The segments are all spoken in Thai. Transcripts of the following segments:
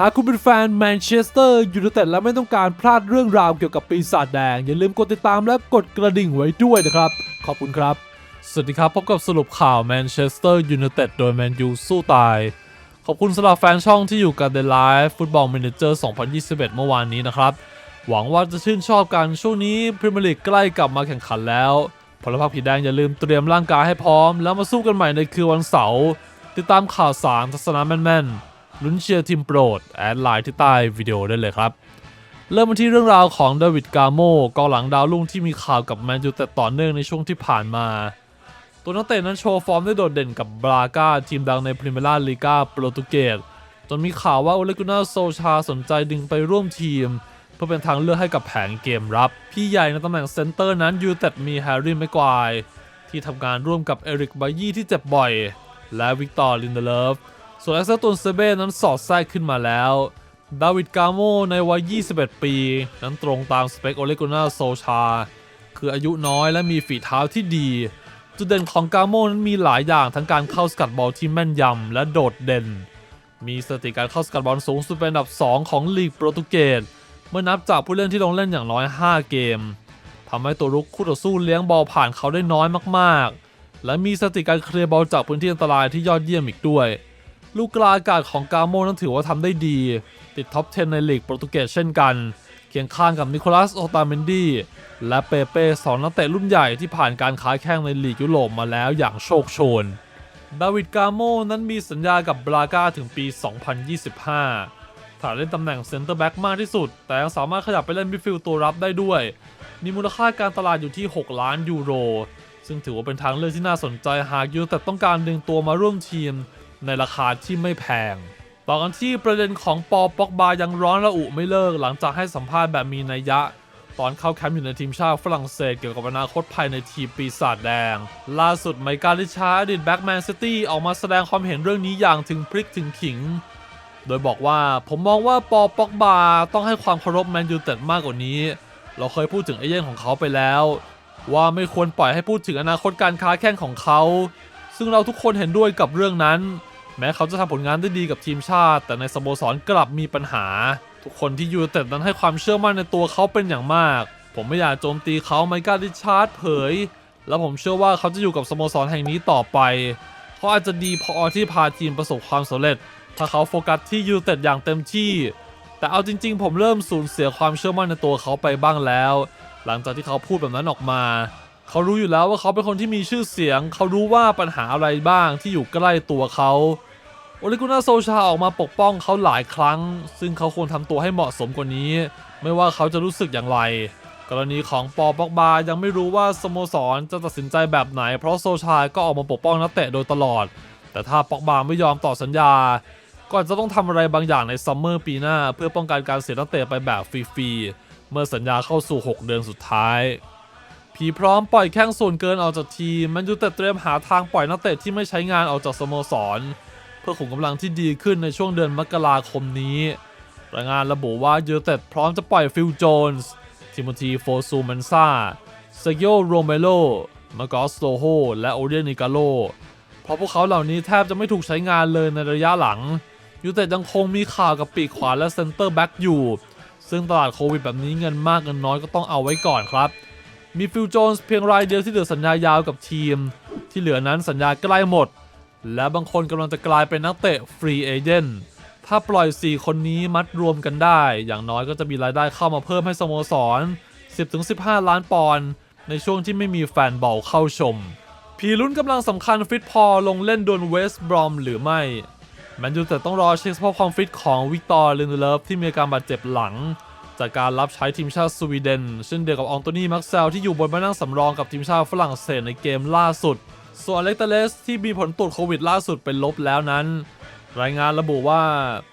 หากคุณเป็นแฟนแมนเชสเตอร์ยูไนเต็ดและไม่ต้องการพลาดเรื่องราวเกี่ยวกับปีศาจแดง อย่าลืมกดติดตามและกดกระดิ่งไว้ด้วยนะครับ ขอบคุณครับ สวัสดีครับ พบกับสรุปข่าวแมนเชสเตอร์ยูไนเต็ดโดยแมนยูสู้ตาย ขอบคุณสำหรับแฟนช่องที่อยู่กับ The Live Football Manager 2021 เมื่อวานนี้นะครับ หวังว่าจะชื่นชอบกันช่วงนี้พรีเมียร์ลีกใกล้กลับมาแข่งขันแล้วพลพรรคผีแดงอย่าลืมเตรียมร่างกายให้พร้อม แล้วมาสู้กันใหม่ในคืนวันเสาร์ติดตามข่าวสารทัศนะแม่นๆ ลุ้นเชียร์ทีมโปรด แอดไลน์ที่ใต้วิดีโอได้เลยครับ เริ่มมาที่เรื่องราวของเดวิดกาโมกองหลังดาวรุ่งที่มีข่าวกับแมนยูแต่ต่อเนื่องในช่วงที่ผ่านมา ตัวนักเตะนั้นโชว์ฟอร์มได้โดดเด่นกับบราก้าทีมดังในพรีเมียร์ลีกาโปรตุเกสจนมีข่าวว่าโอเลกุนาโซชาสนใจดึงไปร่วมทีม เพื่อเป็นทางเลือกให้กับแผงเกมรับ พี่ใหญ่ในตำแหน่งเซนเตอร์นั้นยูเต็ดมีแฮร์รี่แม็กควายที่ทำงานร่วมกับเอริกบายี่ที่เจ็บบ่อย และวิกตอร์ลินเดเลฟ ส่วนแอคเซตุนเซเบ้นั้นสอดแทรกขึ้นมาแล้ว ดาวิดกาโมในวัย 21 ปี นั้นตรงตามสเปคโอเลกุนาโซชา คืออายุน้อยและมีฝีเท้าที่ดี จุดเด่นของกาโมนั้นมีหลายอย่างทั้งการเข้าสกัดบอลที่แม่นยำและโดดเด่น มีสติการเข้าสกัดบอลสูงสุดเป็นอันดับ 2 ของลีกโปรตุเกสเมื่อนับจากผู้เล่นที่ลงเล่นอย่างน้อย 5 เกมทำให้ตัวรุกคู่ต่อสู้เลี้ยงบอลผ่านเขาได้น้อยมากๆ และมีสติการเคลียร์บอลจากพื้นที่อันตรายที่ยอดเยี่ยมอีกด้วย ลูกกลาอากาศของกาโมนั้นถือว่าทำได้ดี ติดท็อป 10 ในลีกโปรตุเกสเช่นกัน เคียงข้างกับนิโคลัสโอตาเมนดีและเปเป้สองนักเตะรุ่นใหญ่ที่ผ่านการค้าแข้งในลีกยุโรปมาแล้วอย่างโชคโชนดาวิดกาโมนั้นมีสัญญากับบราก้าถึงปี 2025 ถ้าเล่นตำแหน่งเซนเตอร์แบ็กมากที่สุด แต่ยังสามารถขยับไปเล่นมิดฟิลด์ตัวรับได้ด้วย มีมูลค่าการตลาดอยู่ที่ 6 ล้านยูโร ซึ่งถือว่าเป็นทางเลือกที่น่าสนใจหากยูแต่ต้องการดึงตัวมาร่วมทีม ในราคาที่ไม่แพงต่อกันที่ประเด็นของปอปอกบายังร้อนระอุไม่เลิกหลังจากให้สัมภาษณ์แบบมีนัยยะ ตอนเข้าแคมป์อยู่ในทีมชาติฝรั่งเศสเกี่ยวกับอนาคตภายในทีมปีศาจแดง ล่าสุดไมกาลิชาอดีตแบ็กแมนซิตี้ออกมาแสดงความเห็นเรื่องนี้อย่างถึงพริกถึงขิง โดยบอกว่าผมมองว่าปอปอกบาต้องให้ความเคารพแมนยูเต็ดมากกว่านี้ เราเคยพูดถึงเอเย่นของเขาไปแล้ว ว่าไม่ควรปล่อยให้พูดถึงอนาคตการค้าแข่งของเขา ซึ่งเราทุกคนเห็นด้วยกับเรื่องนั้น แม้เขาจะทำผลงานได้ดีกับทีมชาติ แต่ในสโมสรกลับมีปัญหา ทุกคนที่ยูเต็ดนั้นให้ความเชื่อมั่นในตัวเขาเป็นอย่างมาก ผมไม่อยากโจมตีเขาไมกาดิชาร์ดเผย และผมเชื่อว่าเขาจะอยู่กับสโมสรแห่งนี้ต่อไป เขาอาจจะดีพอที่พาทีมประสบความสำเร็จ ถ้าเขาโฟกัสที่ยูเต็ดอย่างเต็มที่ แต่เอาจริง ๆ ผมเริ่มสูญเสียความเชื่อมั่นในตัวเขาไปบ้างแล้ว หลังจากที่เขาพูดแบบนั้นออกมาเขารู้อยู่แล้วว่าเขาเป็นคนที่มีชื่อเสียง เขารู้ว่าปัญหาอะไรบ้างที่อยู่ใกล้ตัวเขา โอลิกุนาโซชาออกมาปกป้องเขาหลายครั้ง ซึ่งเขาควรทำตัวให้เหมาะสมกว่านี้ ไม่ว่าเขาจะรู้สึกอย่างไร กรณีของปอปอกบายังไม่รู้ว่าสโมสรจะตัดสินใจแบบไหน เพราะโซชาก็ออกมาปกป้องนักเตะโดยตลอด แต่ถ้าปอกบาไม่ยอมต่อสัญญา ก็อาจะต้องทำอะไรบางอย่างในซัมเมอร์ปีหน้า เพื่อป้องกันการเสียนักเตะไปแบบฟรีๆเมื่อสัญญาเข้าสู่ 6 เดือนสุดท้ายผีพร้อมปล่อยแข้งส่วนเกินออกจากทีม มันยูแต่เตรียมหาทางปล่อยนักเตะที่ไม่ใช้งานออกจากสโมสร พื่อขุมกำลังที่ดีขึ้นในช่วงเดือนมกราคมนี้รายงานระบุว่ายูเต็ดพร้อมจะปล่อยฟิลโจนส์ทิโมธีโฟซูมันซาเซโยโรเมโลมากอสโตโฮและโอเดียนิกาโล เพราะพวกเขาเหล่านี้แทบจะไม่ถูกใช้งานเลยในระยะหลัง ยูเต็ดยังคงมีข่าวกับปีกขวาและเซนเตอร์แบ็กอยู่ ซึ่งตลาดโควิดแบบนี้เงินมากเงินน้อยก็ต้องเอาไว้ก่อนครับ มีฟิลโจนส์เพียงรายเดียวที่เหลือสัญญายาวกับทีม ที่เหลือนั้นสัญญาใกล้หมด และบางคนกำลังจะกลายเป็นนักเตะฟรีเอเจนต์ถ้าปล่อย 4 คนนี้มัดรวมกันได้ อย่างน้อยก็จะมีรายได้เข้ามาเพิ่มให้สโมสร 10-15 ล้านปอนด์ในช่วงที่ไม่มีแฟนบอลเข้าชม พีลุ้นกำลังสำคัญฟิตพอลงเล่นโดนเวสต์บรอมหรือไม่แมนยูแต่ต้องรอเช็คสภาพความฟิตของวิกตอร์ลินเดเลฟที่มีอาการบาดเจ็บหลัง จากการรับใช้ทีมชาติสวีเดน เช่นเดียวกับอองโตนีมักเซลที่อยู่บนมานั่งสำรองกับทีมชาติฝรั่งเศสในเกมล่าสุด ส่วนอเล็กเตเลสที่มีผลตรวจโควิดล่าสุดเป็นลบแล้วนั้น รายงานระบุว่า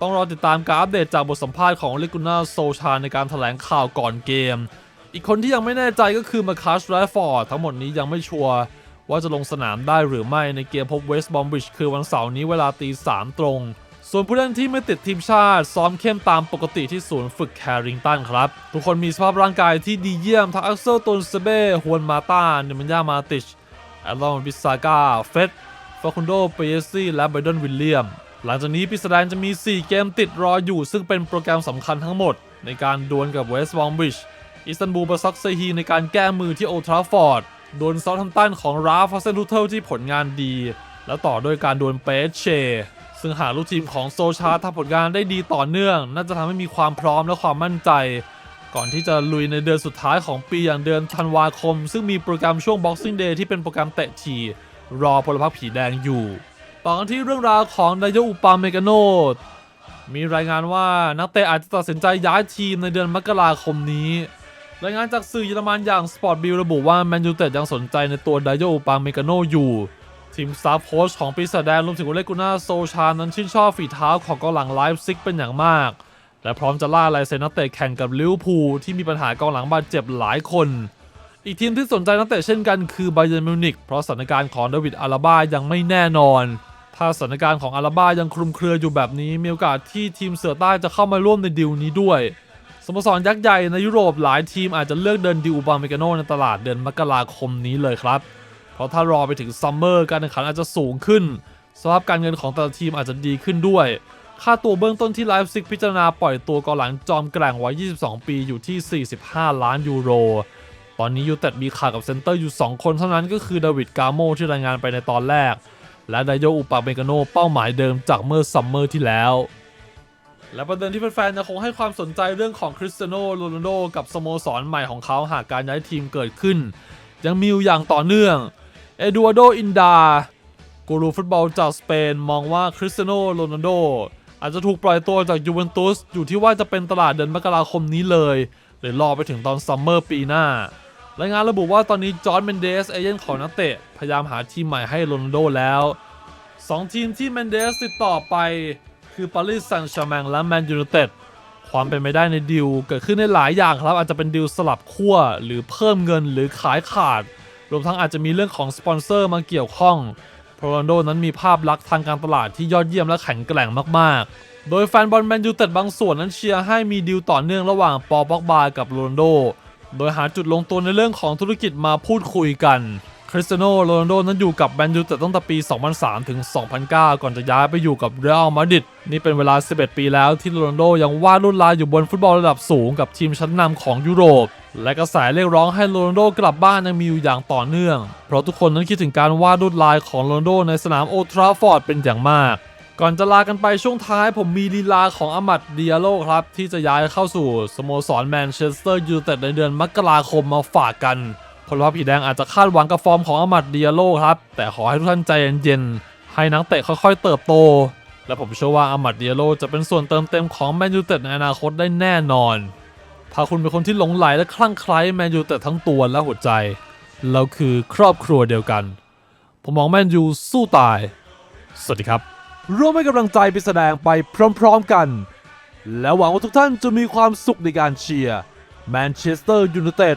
ต้องรอติดตามการอัปเดตจากบทสัมภาษณ์ของเลกุน่าโซชาในการถแถลงข่าวก่อนเกม อีกคนที่ยังไม่แน่ใจก็คือมาคัสแรฟอร์ดทั้งหมดนี้ยังไม่ชัวร์ว่าจะลงสนามได้หรือไม่ในเกมพบเวสต์บอมบิชคือวันเสาร์นี้เวลาตีสามตรง ส่วนผู้เล่นที่ไม่ติดทีมชาติ ซ้อมเข้มตามปกติที่ศูนย์ฝึกแคริงตันครับ ทุกคนมีสภาพร่างกายที่ดีเยี่ยมทั้งอักเซลตนเซเบ้ฮวนมาตาเนมันยามาติช แอลลอนบิซากาเฟสฟาคุนโดเปเยซี่และไบดอนวิลเลียม หลังจากนี้ปิสแดนจะมี 4 เกมติดรออยู่ ซึ่งเป็นโปรแกรมสำคัญทั้งหมด ในการดวลกับเวสต์บอมบิชอิสตันบูลบาซักเซฮีในการแก้มือที่โอทราฟอร์ดดวลซา u ทัมตันของราฟฟาเซนทูเทลที่ผลงานดี แล้วต่อด้วยการดวลเปเชซึ่งหากลูกทีมของโซชาทำผลงานได้ดีต่อเนื่อง น่าจะทำให้มีความพร้อมและความมั่นใจ ก่อนที่จะลุยในเดือนสุดท้ายของปีอย่างเดือนธันวาคม ซึ่งมีโปรแกรมช่วง Boxing Day ที่เป็นโปรแกรมเตะทีรอพลพรรคผีแดงอยู่ต่อกันที่เรื่องราวของนายกอุปาเมกาโนมีรายงานว่านักเตะอาจจะตัดสินใจย้ายทีมในเดือนมกราคมนี้ รายงานจากสื่อเยอรมันอย่าง Sport Bill ระบุว่าแมนยูเต็ดยังสนใจในตัวไดโยอุปาเมกาโนอยู่ ทีมสตาฟโค้ชของปีศาจแดงรวมถึงวเลกุน่าโซชานั้นชื่นชอบฝีเท้าของกองหลังไลฟ์ซิกเป็นอย่างมาก และพร้อมจะล่าลายเซ็นนักเตะแข่งกับลิเวอร์พูลที่มีปัญหากองหลังบาดเจ็บหลายคน อีกทีมที่สนใจนักเตะเช่นกันคือไบเยนมิวนิกเพราะสถานการณ์ของเดวิดอาราบ้ายังไม่แน่นอน ถ้าสถานการณ์ของอาราบ้ายังคลุมเครืออยู่แบบนี้ มีโอกาสที่ทีมเสือใต้จะเข้ามาร่วมในดีลนี้ด้วยสโมสรยักษ์ใหญ่ในยุโรปหลายทีมอาจจะเลือกเดินดิวอุบาเมกาโนในตลาดเดือนมกราคมนี้เลยครับ เพราะถ้ารอไปถึงซัมเมอร์การแข่งขันอาจจะสูงขึ้นสภาพการเงินของแต่ละทีมอาจจะดีขึ้นด้วย ค่าตัวเบื้องต้นที่ไลฟ์ซิกพิจารณาปล่อยตัวกองหลังจอมแกร่งวัย 22 ปีอยู่ที่ 45 ล้านยูโร ตอนนี้ยูเต็ดมีข่าวกับเซนเตอร์อยู่ 2 คนเท่านั้นก็คือดาวิดกาโมที่รายงานไปในตอนแรก และไดโยอุปาเมกาโนเป้าหมายเดิมจากเมื่อซัมเมอร์ที่แล้ว และประเด็นที่แฟนๆยังคงให้ความสนใจเรื่องของคริสเตียโนโรนัลโดกับสโมสรใหม่ของเขาหากการย้ายทีมเกิดขึ้น ยังมีอยู่อย่างต่อเนื่องเอดูอาร์โดอินดากูรูฟุตบอลจากสเปนมองว่าคริสเตียโนโรนัลโด อาจจะถูกปล่อยตัวจากยูเวนตุสอยู่ที่ว่าจะเป็นตลาดเดือนมกราคมนี้เลย หรือรอไปถึงตอนซัมเมอร์ปีหน้ารายงานระบุว่าตอนนี้จอร์นเมนเดสเอเจนต์ของนักเตะ พยายามหาทีมใหม่ให้โรนัลโดแล้ว 2 ทีมที่เมนเดสติดต่อไปคือปารีสแซงต์แชร์แมงและแมนยูไนเต็ดความเป็นไปได้ในดิวเกิดขึ้นในหลายอย่างครับ อาจจะเป็นดิวสลับขั้วหรือเพิ่มเงินหรือขายขาด รวมทั้งอาจจะมีเรื่องของสปอนเซอร์มาเกี่ยวข้อง โรนลโดนั้นมีภาพลักษณ์ทางการตลาดที่ยอดเยี่ยมและแข็งแกร่งมากๆ โดยแฟนบอลแมนยูเต็ดบางส่วนนั้นเชียร์ให้มีดิวต่อเนื่องระหว่างปอบ็อกบากับโรนลโด โดยหาจุดลงตัวในเรื่องของธุรกิจมาพูดคุยกัน ริสเตียโนโรนัลโดนั้นอยู่กับแมนยูแต่ตั้งแต่ปี 2003 ถึง 2009 ก่อนจะย้ายไปอยู่กับเรอัลมาดริดนี่เป็นเวลา 11 ปีแล้วที่โรนัลโดยังวาดลวดลายอยู่บนฟุตบอลระดับสูงกับทีมชั้นนำของยุโรป และกระแสเรียกร้องให้โรนัลโดกลับบ้านยังมีอยู่อย่างต่อเนื่อง เพราะทุกคนนั้นคิดถึงการวาดลวดลายของโรนัลโดในสนามโอทราฟอร์ดเป็นอย่างมากก่อนจะลากันไปช่วงท้ายผมมีลีลาของอามัดเดียโลครับ ที่จะย้ายเข้าสู่สโมสรแมนเชสเตอร์ยูไนเต็ดในเดือนมกราคมมาฝากกัน พลว่าผีแดงอาจจะคาดหวังกับฟอร์มของอามัดเดียโลครับ แต่ขอให้ทุกท่านใจเย็นๆ ให้นักเตะค่อยๆ เติบโต และผมเชื่อว่าอามัดเดียโลจะเป็นส่วนเติมเต็มของแมนยูเต็ดในอนาคตได้แน่นอน ถ้าคุณเป็นคนที่หลงไหลและคลั่งไคล้แมนยูเต็ดทั้งตัวและหัวใจเราคือครอบครัวเดียวกัน ผมมองแมนยูสู้ตาย สวัสดีครับ ร่วมให้กำลังใจไปแสดงไปพร้อมๆกัน และหวังว่าทุกท่านจะมีความสุขในการเชียร์แมนเชสเตอร์ยูไนเต็ด